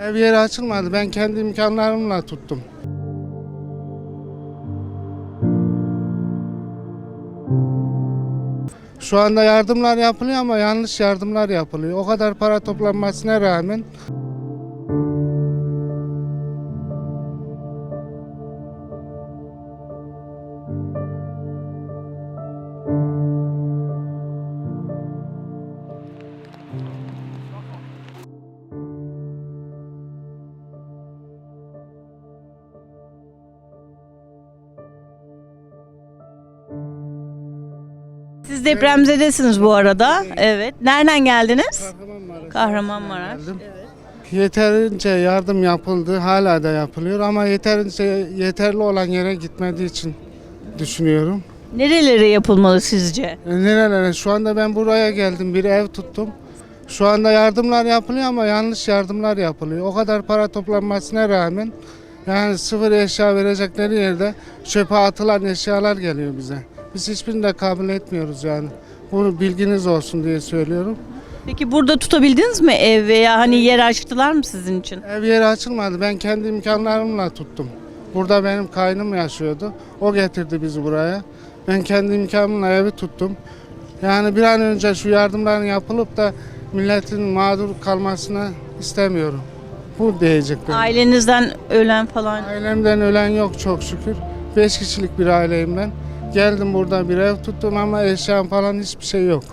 Ev yeri açılmadı. Ben kendi imkanlarımla tuttum. Şu anda yardımlar yapılıyor ama yanlış yardımlar yapılıyor. O kadar para toplanmasına rağmen Siz depremzedesiniz bu arada. Evet. Nereden geldiniz? Kahramanmaraş. Kahramanmaraş. geldim. Yeterince yardım yapıldı, hala da yapılıyor ama yeterince yeterli olan yere gitmediği için düşünüyorum. Nerelere yapılmalı sizce? E, Nerelere? Şu anda ben buraya geldim, bir ev tuttum. Şu anda yardımlar yapılıyor ama yanlış yardımlar yapılıyor. O kadar para toplanmasına rağmen yani sıfır eşya verecekleri yerde çöpe atılan eşyalar geliyor bize. Biz hiçbirini de kabul etmiyoruz yani. Bunu bilginiz olsun diye söylüyorum. Peki burada tutabildiniz mi ev veya hani yer açtılar mı sizin için? Ev yeri açılmadı. Ben kendi imkanlarımla tuttum. Burada benim kaynım yaşıyordu. O getirdi bizi buraya. Ben kendi imkanımla evi tuttum. Yani bir an önce şu yardımların yapılıp da milletin mağdur kalmasını istemiyorum. Bu diyeceklerim. Ailenizden ölen falan. Ailemden ölen yok çok şükür. Beş kişilik bir aileyim ben. Geldim burada bir ev tuttum ama eşyam falan hiçbir şey yok.